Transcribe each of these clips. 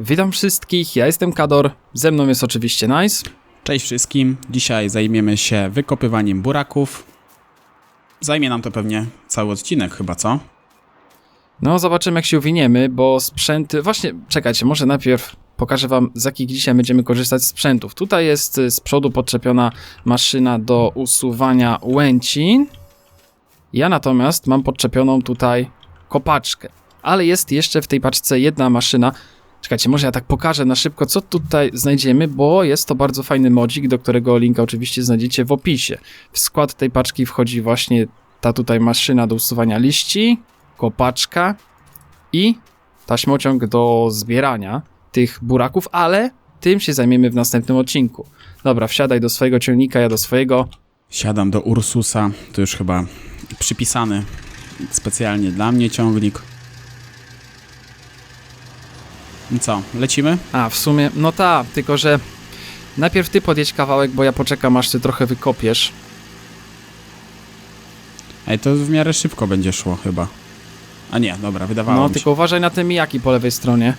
Witam wszystkich, ja jestem Kador, ze mną jest oczywiście Nice. Cześć wszystkim. Dzisiaj zajmiemy się wykopywaniem buraków. Zajmie nam to pewnie cały odcinek chyba, co? No, zobaczymy jak się uwiniemy, bo sprzęty... Właśnie, czekajcie, może najpierw pokażę wam z jakich dzisiaj będziemy korzystać z sprzętów. Tutaj jest y, z przodu podczepiona maszyna do usuwania łęcin. Ja natomiast mam podczepioną tutaj kopaczkę. Ale jest jeszcze w tej paczce jedna maszyna. Czekajcie, może ja tak pokażę na szybko, co tutaj znajdziemy, bo jest to bardzo fajny modzik, do którego linka oczywiście znajdziecie w opisie. W skład tej paczki wchodzi właśnie ta tutaj maszyna do usuwania liści, kopaczka i taśmociąg do zbierania tych buraków, ale tym się zajmiemy w następnym odcinku. Dobra, wsiadaj do swojego ciągnika, ja do swojego. Siadam do Ursusa. To już chyba przypisany specjalnie dla mnie ciągnik. I co, lecimy? A, w sumie, no ta, tylko że najpierw ty podjedź kawałek, bo ja poczekam aż ty trochę wykopiesz. Ej, to w miarę szybko będzie szło chyba. A nie, dobra, wydawało No, mi się. tylko uważaj na te mijaki po lewej stronie.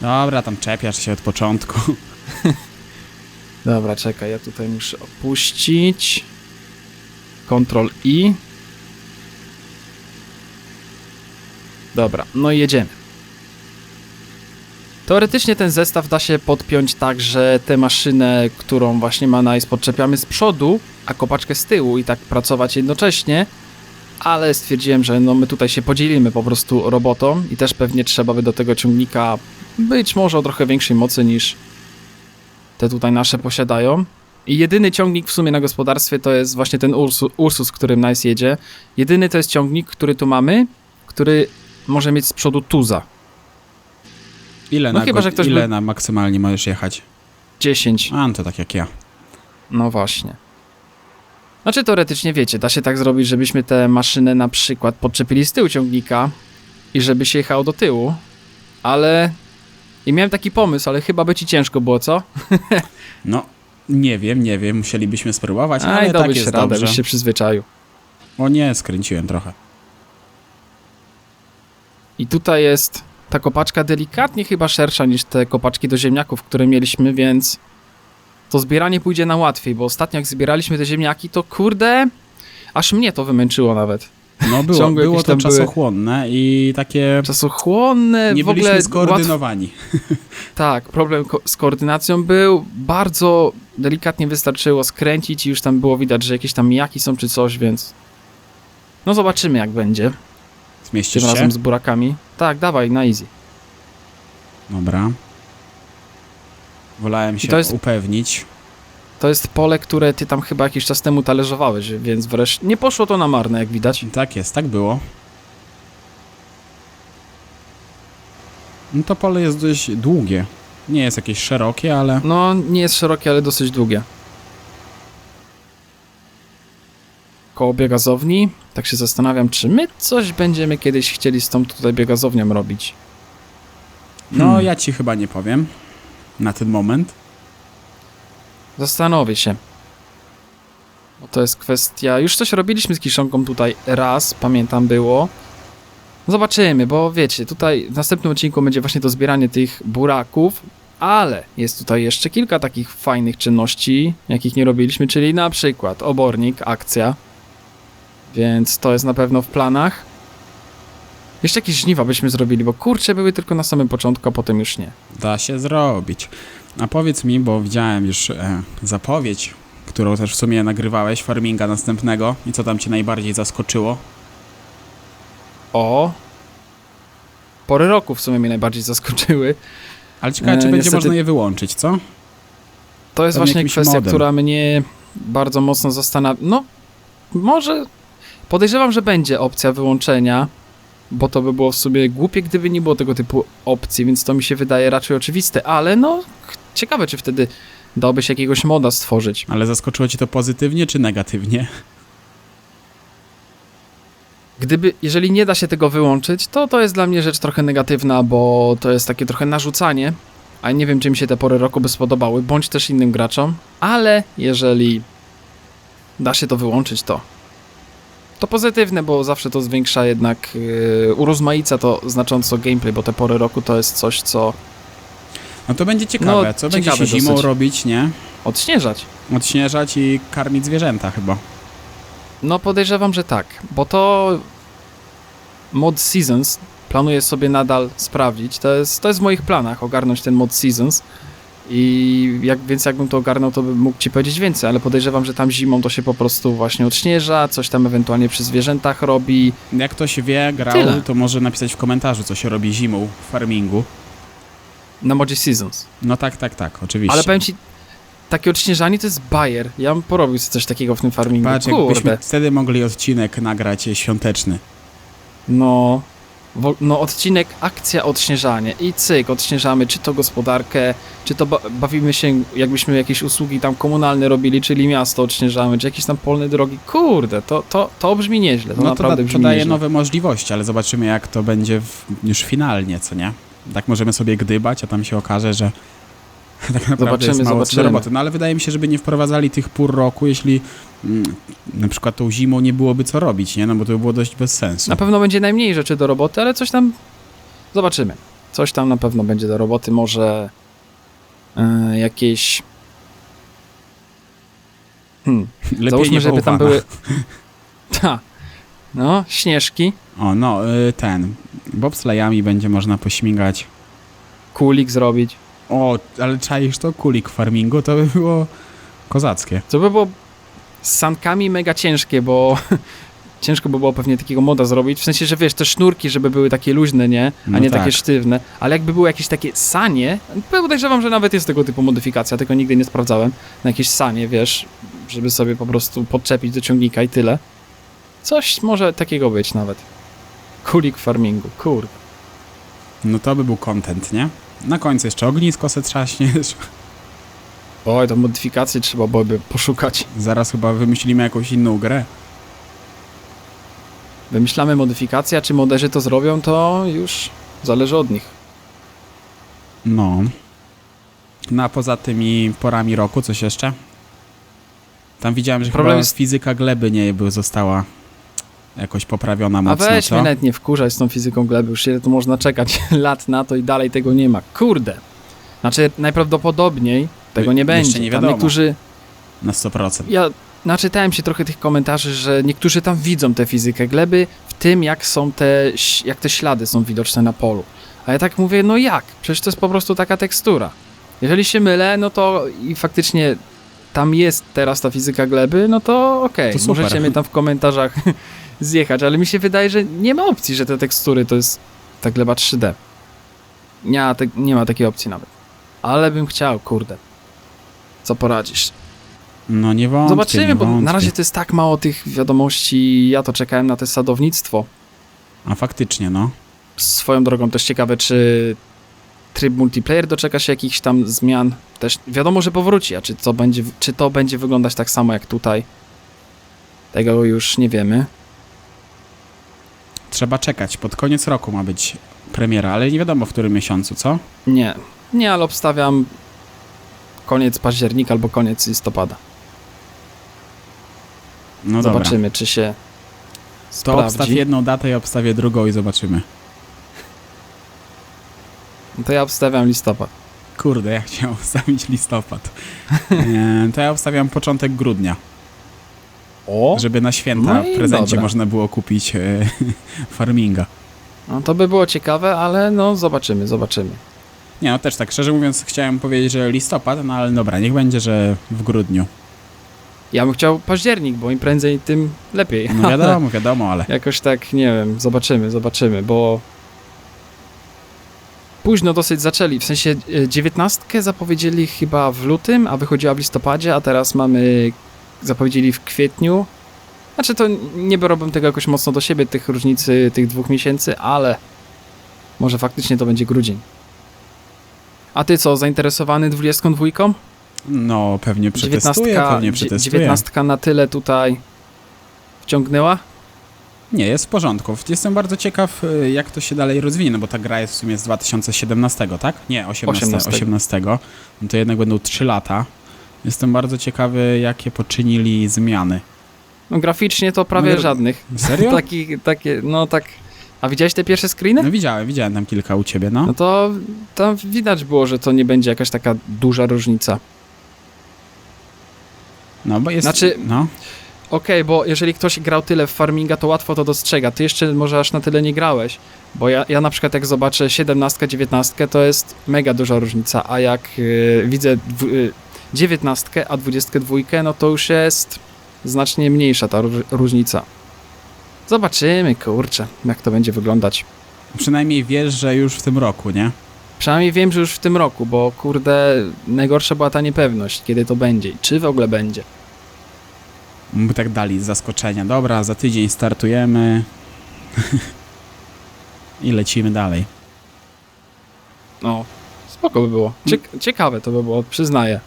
Dobra, tam czepiasz się od początku. Dobra, czekaj, ja tutaj muszę opuścić. Ctrl I. Dobra, no i jedziemy. Teoretycznie ten zestaw da się podpiąć tak, że tę maszynę, którą właśnie ma Nice, podczepiamy z przodu, a kopaczkę z tyłu i tak pracować jednocześnie, ale stwierdziłem, że no my tutaj się podzielimy po prostu robotą i też pewnie trzeba by do tego ciągnika być może o trochę większej mocy niż te tutaj nasze posiadają. I jedyny ciągnik w sumie na gospodarstwie to jest właśnie ten Ursu, Ursus, którym Nice jedzie. Jedyny to jest ciągnik, który tu mamy, który może mieć z przodu tuza. Ile, No na, chyba, że ktoś ile by- na maksymalnie możesz jechać? 10. A, no to tak jak ja. No właśnie. Znaczy teoretycznie wiecie, da się tak zrobić, żebyśmy tę maszynę na przykład podczepili z tyłu ciągnika i żeby się jechało do tyłu, ale... I miałem taki pomysł, ale chyba by ci ciężko było, co? No, nie wiem, nie wiem, musielibyśmy spróbować, ale Aj, tak jest radę, dobrze. się przyzwyczaił. O nie, skręciłem trochę. I tutaj jest ta kopaczka delikatnie chyba szersza niż te kopaczki do ziemniaków, które mieliśmy, więc to zbieranie pójdzie na łatwiej, bo ostatnio jak zbieraliśmy te ziemniaki, to kurde, aż mnie to wymęczyło nawet. No było, Ciągle było to tam były- czasochłonne i takie... Czasochłonne, Nie w ogóle byliśmy łatw... skoordynowani. Tak, problem ko- z koordynacją był, bardzo delikatnie wystarczyło skręcić i już tam było widać, że jakieś tam mijaki są czy coś, więc no zobaczymy jak będzie, Zmieścisz tym się? razem z burakami. Tak, dawaj, na easy. Dobra. Wolałem się to jest- upewnić. To jest pole, które ty tam chyba jakiś czas temu talerzowałeś, więc wreszcie nie poszło to na marne, jak widać. Tak jest, tak było. No to pole jest dość długie. Nie jest jakieś szerokie, ale... No, nie jest szerokie, ale dosyć długie. Koło biogazowni. Tak się zastanawiam, czy my coś będziemy kiedyś chcieli z tą tutaj biogazownią robić. No, Hmm. ja ci chyba nie powiem. Na ten moment. Zastanowię się. Bo to jest kwestia. Już coś robiliśmy z kiszonką tutaj raz, pamiętam było. Zobaczymy, bo wiecie, tutaj w następnym odcinku będzie właśnie to zbieranie tych buraków, ale jest tutaj jeszcze kilka takich fajnych czynności, jakich nie robiliśmy, czyli na przykład obornik, akcja. Więc to jest na pewno w planach. Jeszcze jakieś żniwa byśmy zrobili, bo kurcze były tylko na samym początku, a potem już nie. Da się zrobić. A powiedz mi, bo widziałem już e, zapowiedź, którą też w sumie nagrywałeś, farminga następnego. I co tam cię najbardziej zaskoczyło? O! Pory roku w sumie mnie najbardziej zaskoczyły. Ale ciekawe, E, czy będzie niestety- można je wyłączyć, co? To jest właśnie kwestia, modem. która mnie bardzo mocno zastanawia. No, może. Podejrzewam, że będzie opcja wyłączenia, bo to by było w sumie głupie, gdyby nie było tego typu opcji, więc to mi się wydaje raczej oczywiste, ale no, ciekawe, czy wtedy dałoby się jakiegoś moda stworzyć. Ale zaskoczyło cię to pozytywnie czy negatywnie? Gdyby, jeżeli nie da się tego wyłączyć, to to jest dla mnie rzecz trochę negatywna, bo to jest takie trochę narzucanie, a nie wiem, czy mi się te pory roku by spodobały, bądź też innym graczom, ale jeżeli da się to wyłączyć, to to pozytywne, bo zawsze to zwiększa jednak, yy, urozmaica to znacząco gameplay, bo te pory roku to jest coś, co No to będzie ciekawe, No, co będzie się zimą dosyć. robić, nie? Odśnieżać. Odśnieżać i karmić zwierzęta chyba. No podejrzewam, że tak, bo to mod Seasons planuję sobie nadal sprawdzić. To jest, to jest w moich planach ogarnąć ten mod Seasons. I jak, więc jakbym to ogarnął, to bym mógł ci powiedzieć więcej, ale podejrzewam, że tam zimą to się po prostu właśnie odśnieża, coś tam ewentualnie przy zwierzętach robi. Jak ktoś wie, grał, Tyle. to może napisać w komentarzu, co się robi zimą w farmingu. Na modzie Seasons. No tak, tak, tak, oczywiście. Ale powiem ci, takie odśnieżanie to jest bajer. Ja bym porobił sobie coś takiego w tym farmingu. Patrz, jakbyśmy Kurde. wtedy mogli odcinek nagrać świąteczny. No, no odcinek akcja odśnieżanie i cyk, odśnieżamy czy to gospodarkę, czy to ba bawimy się jakbyśmy jakieś usługi tam komunalne robili, czyli miasto odśnieżamy, czy jakieś tam polne drogi. Kurde, to, to, to brzmi nieźle, to No to, naprawdę da, brzmi to daje nieźle. nowe możliwości, ale zobaczymy, jak to będzie w, już finalnie, co nie? Tak możemy sobie gdybać, a tam się okaże, że tak naprawdę Zobaczymy, jest mało zobaczymy. roboty. No ale wydaje mi się, żeby nie wprowadzali tych pór roku, jeśli mm, na przykład tą zimą nie byłoby co robić, nie? No bo to by było dość bez sensu. Na pewno będzie najmniej rzeczy do roboty, ale coś tam zobaczymy. Coś tam na pewno będzie do roboty, może e, jakieś... Hmm, Lepiej załóżmy, żeby tam były... Ta, no, śnieżki, O, no, y, ten. Bobslejami będzie można pośmigać. kulik zrobić. O, ale czaisz to? Kulik farmingu? To by było kozackie. Co by było z sankami mega ciężkie, bo ciężko by było pewnie takiego moda zrobić. W sensie, że wiesz, te sznurki, żeby były takie luźne, nie? A No nie tak. takie sztywne. Ale jakby były jakieś takie sanie, to podejrzewam, że nawet jest tego typu modyfikacja, tylko nigdy nie sprawdzałem. Na jakieś sanie, wiesz, żeby sobie po prostu podczepić do ciągnika i tyle. Coś może takiego być nawet. Kulik farmingu, kurde. No to by był content, nie? Na końcu jeszcze ognisko se trzaśniesz. Oj, to modyfikacje trzeba byłoby poszukać. Zaraz chyba wymyślimy jakąś inną grę. Wymyślamy modyfikacje, a czy moderzy to zrobią, to już zależy od nich. No. No a poza tymi porami roku coś jeszcze? Tam widziałem, że Problem chyba jest- fizyka gleby nie by została jakoś poprawiona A mocno, weź co? mnie nawet nie wkurzać z tą fizyką gleby, już ile tu można czekać lat na to i dalej tego nie ma. Kurde. Znaczy najprawdopodobniej tego nie Jeszcze będzie. nie Tam wiadomo. niektórzy, Na 100%. ja naczytałem się trochę tych komentarzy, że niektórzy tam widzą tę fizykę gleby w tym, jak są te, jak te ślady są widoczne na polu. A ja tak mówię, no jak? Przecież to jest po prostu taka tekstura. Jeżeli się mylę, no to i faktycznie tam jest teraz ta fizyka gleby, no to okej, To super. możecie mnie tam w komentarzach zjechać, ale mi się wydaje, że nie ma opcji, że te tekstury to jest ta gleba 3D. Nie ma, te, nie ma takiej opcji nawet. Ale bym chciał, kurde. Co poradzisz? No nie wątpię, Zobaczymy, nie bo wątpię. na razie to jest tak mało tych wiadomości. Ja to czekałem na to sadownictwo. A faktycznie, no. Swoją drogą też ciekawe, czy tryb multiplayer doczeka się jakichś tam zmian. Też wiadomo, że powróci, a czy to będzie, czy to będzie wyglądać tak samo jak tutaj? Tego już nie wiemy. Trzeba czekać. Pod koniec roku ma być premiera, ale nie wiadomo w którym miesiącu, co? Nie, nie, ale obstawiam koniec października albo koniec listopada. No dobra. Zobaczymy, czy się To obstaw sprawdzi. jedną datę i obstawię drugą i zobaczymy. To ja obstawiam listopad. Kurde, ja chciałem obstawić listopad. E, to ja obstawiam początek grudnia, O! żeby na święta No w prezencie dobra. można było kupić e, farminga. No to by było ciekawe, ale no zobaczymy, zobaczymy. Nie, no też tak, szczerze mówiąc chciałem powiedzieć, że listopad, no ale dobra, niech będzie, że w grudniu. Ja bym chciał październik, bo im prędzej, tym lepiej. No wiadomo, wiadomo, ale Jakoś tak, nie wiem, zobaczymy, zobaczymy, bo późno dosyć zaczęli. W sensie e, dziewiętnastkę zapowiedzieli chyba w lutym, a wychodziła w listopadzie, a teraz mamy, zapowiedzieli w kwietniu. Znaczy to nie biorąbym tego jakoś mocno do siebie, tych różnicy tych dwóch miesięcy, ale może faktycznie to będzie grudzień. A ty co, zainteresowany 22? no pewnie przetestuję, pewnie dzie- przetestuję. 19 na tyle tutaj wciągnęła? Nie, jest w porządku. Jestem bardzo ciekaw, y, jak to się dalej rozwinie, no bo ta gra jest w sumie z 2017, tak? Nie, 18. 18. 18. No to jednak będą 3 lata. Jestem bardzo ciekawy, jakie poczynili zmiany. No graficznie to prawie No, żadnych. Serio? Taki, takie, no tak, A widziałeś te pierwsze screeny? No widziałem, widziałem tam kilka u ciebie, no. No to tam widać było, że to nie będzie jakaś taka duża różnica. No bo jest, Znaczy- no. Okej, bo jeżeli ktoś grał tyle w farminga, to łatwo to dostrzega. Ty jeszcze może aż na tyle nie grałeś. Bo ja, ja na przykład jak zobaczę 17, 19, to jest mega duża różnica, a jak yy, widzę yy, 19, a 22, no to już jest znacznie mniejsza ta róż- różnica. Zobaczymy, kurczę, jak to będzie wyglądać. Przynajmniej wiesz, że już w tym roku, nie? Przynajmniej wiem, że już w tym roku, bo kurde, najgorsza była ta niepewność, kiedy to będzie i czy w ogóle będzie. By tak dali z zaskoczenia. Dobra, za tydzień startujemy. I lecimy dalej. No, spoko by było. Ciek- ciekawe to by było, przyznaję.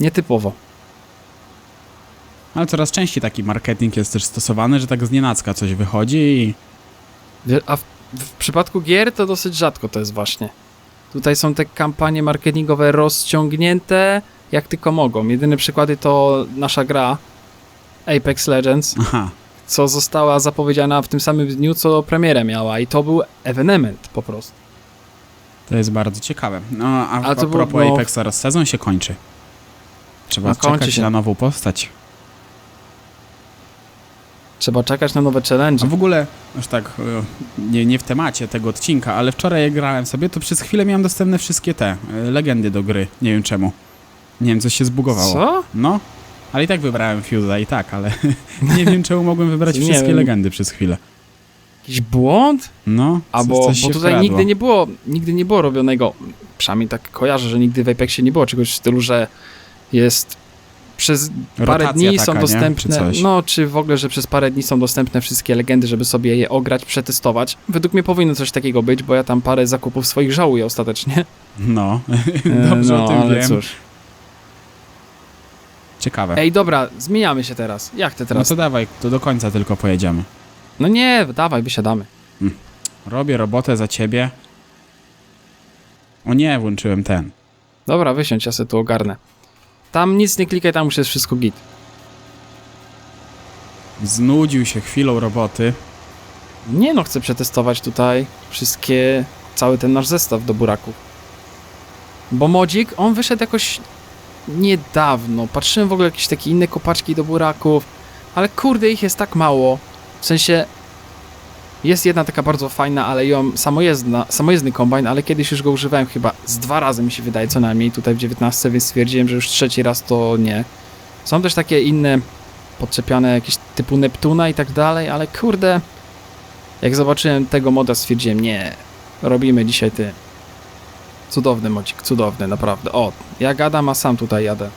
Nietypowo. Ale coraz częściej taki marketing jest też stosowany, że tak z nienacka coś wychodzi i A w, w przypadku gier to dosyć rzadko to jest właśnie. Tutaj są te kampanie marketingowe rozciągnięte jak tylko mogą. Jedyne przykłady to nasza gra Apex Legends, aha, co została zapowiedziana w tym samym dniu, co premierę miała i to był ewenement po prostu. to jest bardzo ciekawe. No, a, A a to było- propos no- Apex teraz sezon się kończy. Trzeba No, czekać się. na nową postać. Trzeba czekać na nowe challenge. A w ogóle, już tak, e, nie, nie w temacie tego odcinka, ale wczoraj grałem sobie, to przez chwilę miałem dostępne wszystkie te e, legendy do gry. Nie wiem czemu. Nie wiem, coś się zbugowało. Co? No, ale i tak wybrałem Fuse'a i tak, ale nie wiem czemu mogłem wybrać wszystkie wiem. legendy przez chwilę. Jakiś błąd? No, A coś- bo, coś bo się tutaj wkradło. nigdy nie było, nigdy nie było robionego, przynajmniej tak kojarzę, że nigdy w Apexie nie było czegoś w stylu, że jest przez parę Rotacja dni taka, są nie? dostępne, Czy no czy w ogóle, że przez parę dni są dostępne wszystkie legendy, żeby sobie je ograć, przetestować. Według mnie powinno coś takiego być, bo ja tam parę zakupów swoich żałuję ostatecznie. No, E, dobrze no, o tym ale wiem. Cóż. Ciekawe. Ej, dobra, zmieniamy się teraz. Jak ty no teraz? to dawaj, to do końca tylko pojedziemy. No nie, dawaj, wysiadamy. Robię robotę za ciebie. O nie, włączyłem ten. Dobra, wysiądź, ja sobie tu ogarnę. Tam nic nie klikaj, tam już jest wszystko git. Znudził się chwilą roboty. Nie no, chcę przetestować tutaj wszystkie, cały ten nasz zestaw do buraków. Bo modzik, on wyszedł jakoś niedawno. Patrzyłem w ogóle jakieś takie inne kopaczki do buraków, ale kurde, ich jest tak mało. W sensie, jest jedna taka bardzo fajna, ale ją samojezdna, samojezdny kombajn, ale kiedyś już go używałem chyba z dwa razy mi się wydaje co najmniej tutaj w 19, więc stwierdziłem, że już trzeci raz to nie. Są też takie inne podczepiane jakieś typu Neptuna i tak dalej, ale kurde, jak zobaczyłem tego moda, stwierdziłem, nie, robimy dzisiaj ty. Cudowny modzik, cudowny, naprawdę. O, ja gadam, a sam tutaj jadę.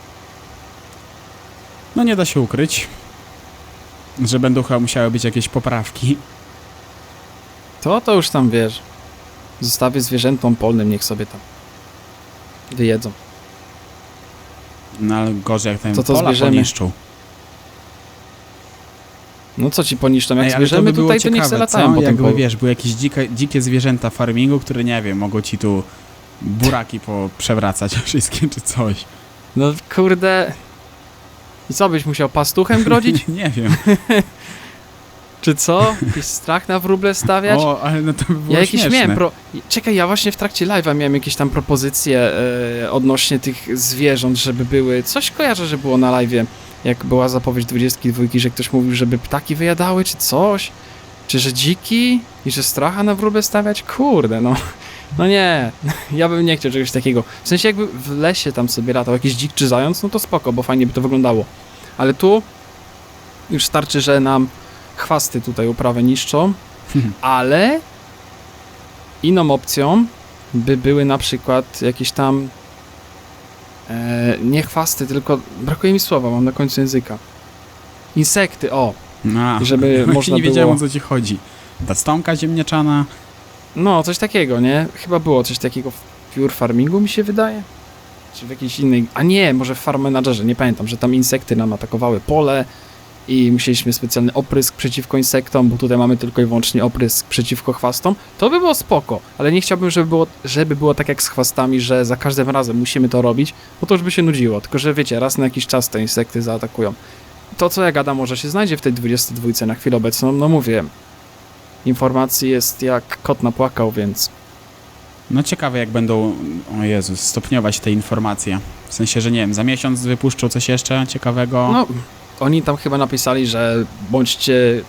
No nie da się ukryć, że będą musiały być jakieś poprawki. To, to już tam wiesz. Zostawię zwierzętom polnym, niech sobie tam wyjedzą. No ale gorzej jak ten To to pola zbierzemy. poniszczą. No co ci poniszczą, jak Ej, ale to by było tutaj, to niech ciekawe, se latają co? po tym Jakby, polu. wiesz, były jakieś dzike, dzikie zwierzęta farmingu, które, nie wiem, mogą ci tu buraki po przewracać wszystkie czy coś. No kurde... I co, byś musiał pastuchem grodzić? nie wiem. Czy co? Jakiś strach na wróble stawiać? O, ale no to by było Ja jakieś śmieszne. miałem pro... Czekaj, ja właśnie w trakcie live'a miałem jakieś tam propozycje e, odnośnie tych zwierząt, żeby były... Coś kojarzę, że było na live'ie, jak była zapowiedź 22, że ktoś mówił, żeby ptaki wyjadały, czy coś. Czy że dziki? I że stracha na wróble stawiać? Kurde, no. No nie, ja bym nie chciał czegoś takiego. W sensie jakby w lesie tam sobie latał jakiś dzik czy zając, no to spoko, bo fajnie by to wyglądało. Ale tu już starczy, że nam chwasty tutaj uprawę niszczą, ale inną opcją by były na przykład jakieś tam e, nie chwasty, tylko brakuje mi słowa, mam na końcu języka. Insekty, o, No, żeby można nie wiedziałem było- o co ci chodzi. Ta stomka ziemniaczana. no coś takiego, nie? Chyba było coś takiego w Pure Farmingu mi się wydaje. Czy w jakiejś innej, a nie, może w Farm Managerze, nie pamiętam, że tam insekty nam atakowały pole i musieliśmy specjalny oprysk przeciwko insektom, bo tutaj mamy tylko i wyłącznie oprysk przeciwko chwastom. To by było spoko, ale nie chciałbym, żeby było, żeby było tak jak z chwastami, że za każdym razem musimy to robić, bo to już by się nudziło. Tylko, że wiecie, raz na jakiś czas te insekty zaatakują. To, co ja gadam, może się znajdzie w tej 22 na chwilę obecną, no mówię. informacji jest jak kot napłakał, więc No ciekawe jak będą, o Jezus, stopniować te informacje. W sensie, że nie wiem, za miesiąc wypuszczą coś jeszcze ciekawego. no, oni tam chyba napisali, że bądźcie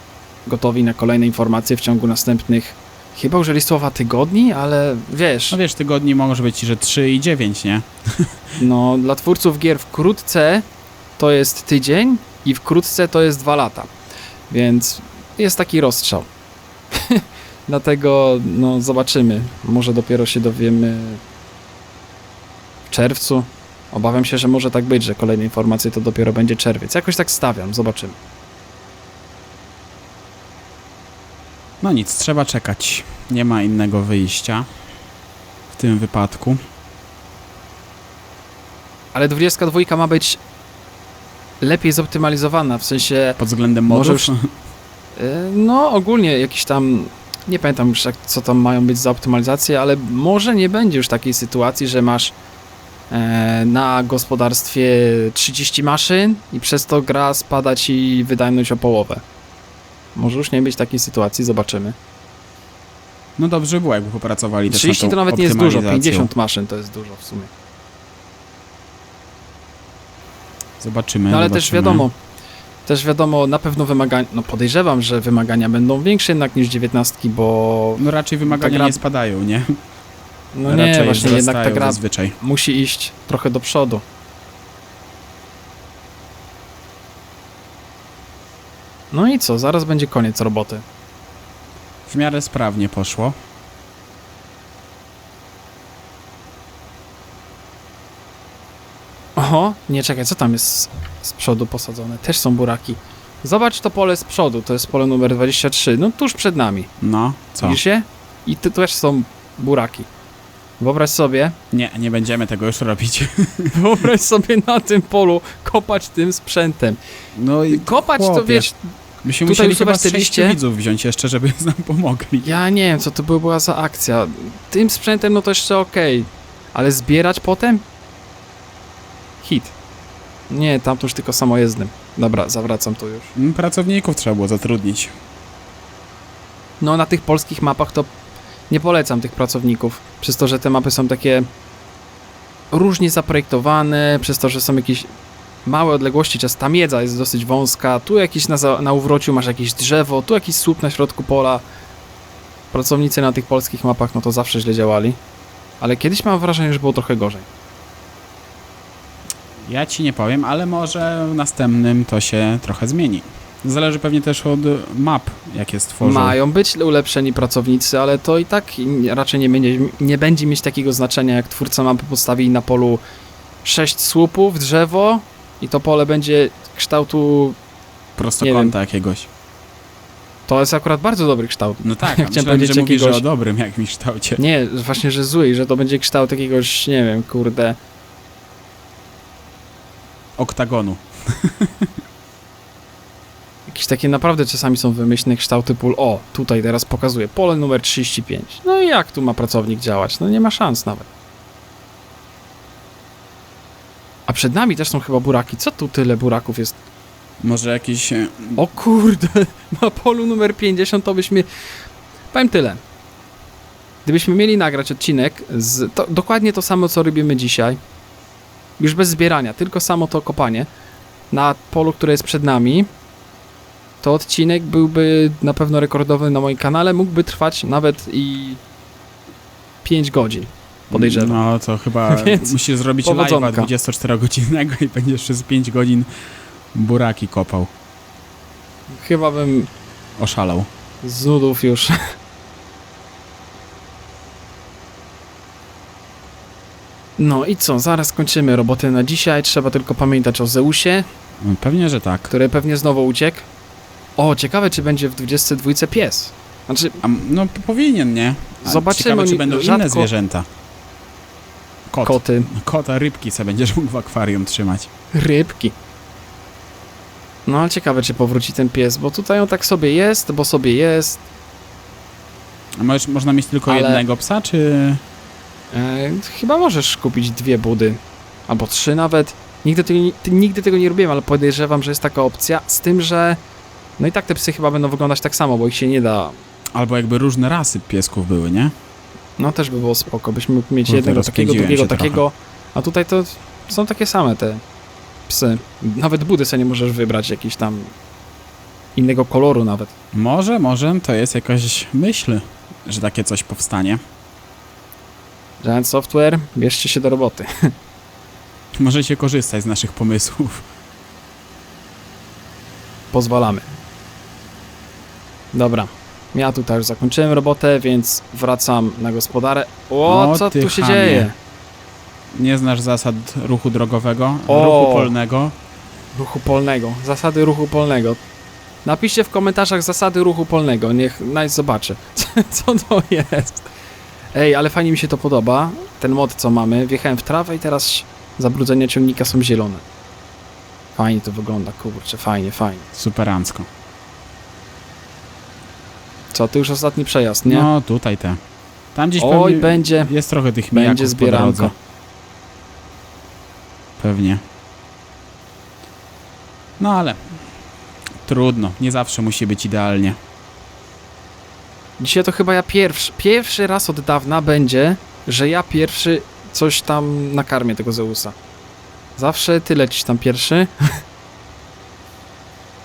gotowi na kolejne informacje w ciągu następnych, chyba użyli słowa tygodni, ale wiesz, No wiesz, tygodni może być, że 3 i 9, nie? no dla twórców gier wkrótce to jest tydzień i wkrótce to jest dwa lata, więc jest taki rozstrzał. Dlatego no zobaczymy, może dopiero się dowiemy w czerwcu. Obawiam się, że może tak być, że kolejne informacje to dopiero będzie czerwiec. Jakoś tak stawiam, zobaczymy. No nic, trzeba czekać. Nie ma innego wyjścia w tym wypadku. Ale 22 ma być lepiej zoptymalizowana, w sensie Pod względem Może modów. już- E, No, ogólnie jakiś tam. Nie pamiętam już, co tam mają być za optymalizacje, ale może nie będzie już takiej sytuacji, że masz na gospodarstwie 30 maszyn i przez to gra spada ci wydajność o połowę. Może już nie być takiej sytuacji, zobaczymy. No dobrze by było, jakby popracowali też 30 nad to nawet nie jest dużo, optymalizacją. 50 maszyn to jest dużo w sumie. Zobaczymy. No ale zobaczymy. też wiadomo, też wiadomo, na pewno wymagania, no podejrzewam, że wymagania będą większe jednak niż 19, bo No raczej wymagania gra- nie spadają, nie? No raczej nie, właśnie jednak ta gra zazwyczaj. musi iść trochę do przodu. No i co, zaraz będzie koniec roboty. W miarę sprawnie poszło. Oho, nie czekaj, co tam jest z, z przodu posadzone? Też są buraki. Zobacz to pole z przodu, to jest pole numer 23, no tuż przed nami. No, co? Widzisz je? I tu też są buraki. Wyobraź sobie, Nie, nie będziemy tego już robić. wyobraź sobie na tym polu kopać tym sprzętem. No i Kopać to Chłopie. wiesz, byśmy Tutaj musieli chyba usuwasz z te sześciu liście? widzów wziąć jeszcze, żeby nam pomogli. Ja nie wiem, co to by była za akcja. Tym sprzętem no to jeszcze okej, ale zbierać potem? Hit. Nie, tam to już tylko samojezdnym. Dobra, zawracam tu już. Mm, Pracowników trzeba było zatrudnić. No na tych polskich mapach to nie polecam tych pracowników, przez to, że te mapy są takie różnie zaprojektowane, przez to, że są jakieś małe odległości, czas ta miedza jest dosyć wąska, tu jakiś na, na uwrociu masz jakieś drzewo, tu jakiś słup na środku pola. Pracownicy na tych polskich mapach no to zawsze źle działali, ale kiedyś mam wrażenie, że było trochę gorzej. Ja ci nie powiem, ale może w następnym to się trochę zmieni. Zależy pewnie też od map, jakie stworzą. Mają być ulepszeni pracownicy, ale to i tak raczej nie będzie, nie będzie mieć takiego znaczenia, jak twórca mapy postawi na polu sześć słupów, drzewo i to pole będzie kształtu... Prostokąta jakiegoś. To jest akurat bardzo dobry kształt. No tak, Chciałem a myślałem, powiedzieć że mówisz jakiegoś- o dobrym jakimś kształcie. Nie, właśnie, że zły i że to będzie kształt jakiegoś, nie wiem, kurde... Oktagonu. Jakieś takie naprawdę czasami są wymyślne kształty pól. O, tutaj teraz pokazuję, pole numer 35. No i jak tu ma pracownik działać? No nie ma szans nawet. A przed nami też są chyba buraki. Co tu tyle buraków jest? Może jakiś... e, O kurde, na polu numer 50 to byśmy... Powiem tyle. Gdybyśmy mieli nagrać odcinek z... To, dokładnie to samo, co robimy dzisiaj, już bez zbierania, tylko samo to kopanie, na polu, które jest przed nami, to odcinek byłby na pewno rekordowy na moim kanale, mógłby trwać nawet i 5 godzin, podejrzewam. No to chyba Więc musisz zrobić live'a 24-godzinnego i będziesz przez 5 godzin buraki kopał. Chyba bym Oszalał. z nudów już... No i co, zaraz kończymy robotę na dzisiaj. Trzeba tylko pamiętać o Zeusie, Pewnie, że tak. który pewnie znowu uciekł. O, ciekawe, czy będzie w 22 pies. Znaczy, A, no powinien, nie? A Zobaczymy, Ciekawe, czy oni będą rzadko- inne zwierzęta. Kot. koty, Kota, rybki se będziesz mógł w akwarium trzymać. rybki. No, ale ciekawe, czy powróci ten pies, bo tutaj on tak sobie jest, bo sobie jest. A możesz, można mieć tylko Ale- jednego psa, czy... E, chyba możesz kupić dwie budy, albo trzy nawet. Nigdy ty- nigdy tego nie robiłem, ale podejrzewam, że jest taka opcja, z tym, że no i tak te psy chyba będą wyglądać tak samo, bo ich się nie da Albo jakby różne rasy piesków były, nie? No też by było spoko, byśmy mógł mieć Kurde, jednego takiego, drugiego takiego, a tutaj to są takie same te psy. Nawet budy sobie nie możesz wybrać jakiś tam innego koloru nawet. Może, może to jest jakaś myśl, że takie coś powstanie. Giant Software, bierzcie się do roboty. Możecie korzystać z naszych pomysłów. Pozwalamy. Dobra. Ja tutaj już zakończyłem robotę, więc wracam na gospodarę. O, O, co ty tu się chamie. dzieje? Nie znasz zasad ruchu drogowego, O! ruchu polnego. Ruchu polnego. Zasady ruchu polnego. Napiszcie w komentarzach zasady ruchu polnego. Niech Nice zobaczy, co to jest. Ej, ale fajnie mi się to podoba. Ten mod, co mamy. Wjechałem w trawę i teraz zabrudzenia ciągnika są zielone. Fajnie to wygląda, kurczę, fajnie, fajnie. Superancko. Co, to już ostatni przejazd, nie? No, tutaj te. Tam gdzieś Oj, pewnie będzie, jest trochę tych mijaków będzie po zbieranko. drodze. Pewnie. No ale trudno, nie zawsze musi być idealnie. Dzisiaj to chyba ja pierwszy, pierwszy raz od dawna będzie, że ja pierwszy coś tam nakarmię tego Zeusa. Zawsze ty lecisz tam pierwszy.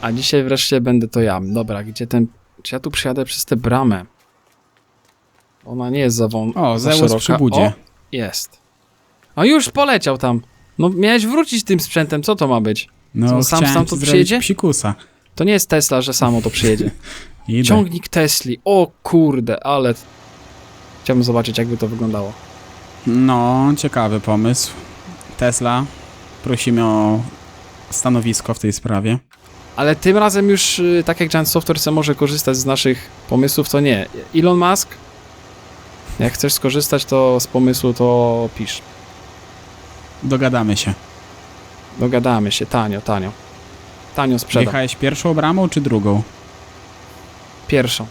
A dzisiaj wreszcie będę to ja. Dobra, gdzie ten... Czy ja tu przyjadę przez tę bramę? Ona nie jest za wą... O, za Zeus szeroka. przy budzie. O, jest. A już poleciał tam. No miałeś wrócić tym sprzętem, co to ma być? No, co, sam chciałem ci zrobić przyjedzie? psikusa. To nie jest Tesla, że samo to przyjedzie. Idę. Ciągnik Tesli. O kurde, ale... Chciałbym zobaczyć, jakby to wyglądało. No, ciekawy pomysł. Tesla, prosimy o stanowisko w tej sprawie. Ale tym razem już, y, tak jak Giant Software se może korzystać z naszych pomysłów, to nie. Elon Musk, jak chcesz skorzystać to z pomysłu, to pisz. Dogadamy się. Dogadamy się, tanio, tanio. Tanio sprzedam. Jechałeś pierwszą bramą czy drugą? Pierwszą.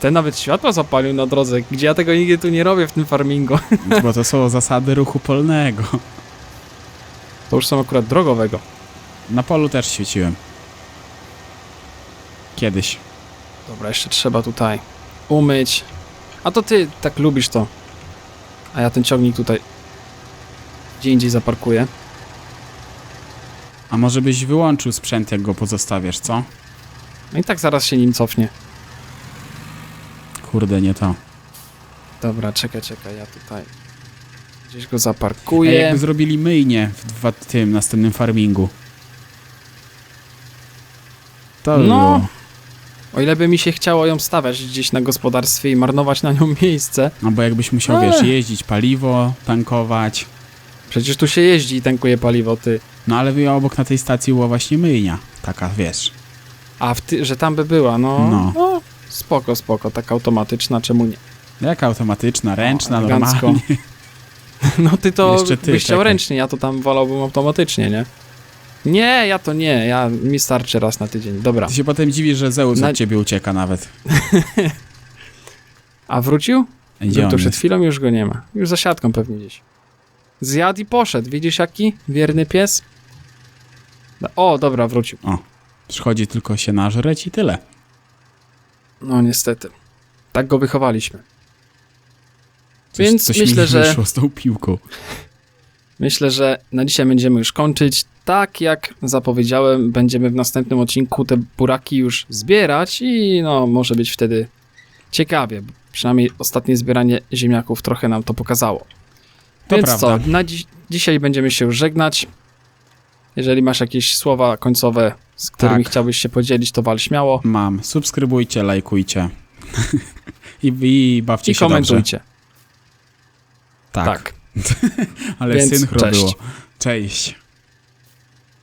Ten nawet światła zapalił na drodze, gdzie ja tego nigdy tu nie robię w tym farmingu. Bo to są zasady ruchu polnego. To już są akurat drogowego. Na polu też świeciłem. Kiedyś. Dobra, jeszcze trzeba tutaj umyć. A to ty tak lubisz to. A ja ten ciągnik tutaj gdzie indziej zaparkuję. A może byś wyłączył sprzęt, jak go pozostawiasz, co? No i tak zaraz się nim cofnie. Kurde, nie to. Dobra, czekaj, czekaj, ja tutaj gdzieś go Ej, zaparkuję. jakby zrobili myjnię w dwa, tym następnym farmingu. To by No. O ile by mi się chciało ją stawiać gdzieś na gospodarstwie i marnować na nią miejsce. Albo jakbyś musiał, wiesz, jeździć, paliwo, tankować. Przecież tu się jeździ i tankuje paliwo, ty. No ale wy- obok na tej stacji była właśnie myjnia. Taka, wiesz. A ty, że tam by była, no, No. no. Spoko, spoko, taka automatyczna, czemu nie? Jaka automatyczna, ręczna, elegancko. normalnie. No ty to Jeszcze ty, byś chciał czekaj. ręcznie, ja to tam wolałbym automatycznie, nie? Nie, ja to nie, ja mi starczy raz na tydzień. Dobra. Ty się potem dziwisz, że Zeus Na- od ciebie ucieka nawet. A wrócił? Był tu przed chwilą już go nie ma. Już za siatką pewnie gdzieś. Zjadł i poszedł. Widzisz jaki? Wierny pies? No, O, dobra, wrócił. Przychodzi tylko się nażreć i tyle. No niestety. Tak go wychowaliśmy. Coś, Więc coś myślę, że- wyszło z tą piłką. Myślę, że na dzisiaj będziemy już kończyć. Tak jak zapowiedziałem, będziemy w następnym odcinku te buraki już zbierać i no może być wtedy ciekawie. Przynajmniej ostatnie zbieranie ziemniaków trochę nam to pokazało. To Więc prawda. co, na dzi- dzisiaj będziemy się już żegnać. Jeżeli masz jakieś słowa końcowe, z którymi Tak. chciałbyś się podzielić, to wal śmiało Mam. Subskrybujcie, lajkujcie. I, I bawcie i się dobrze. Tak. tak. Ale Więc synchro cześć. było. Cześć.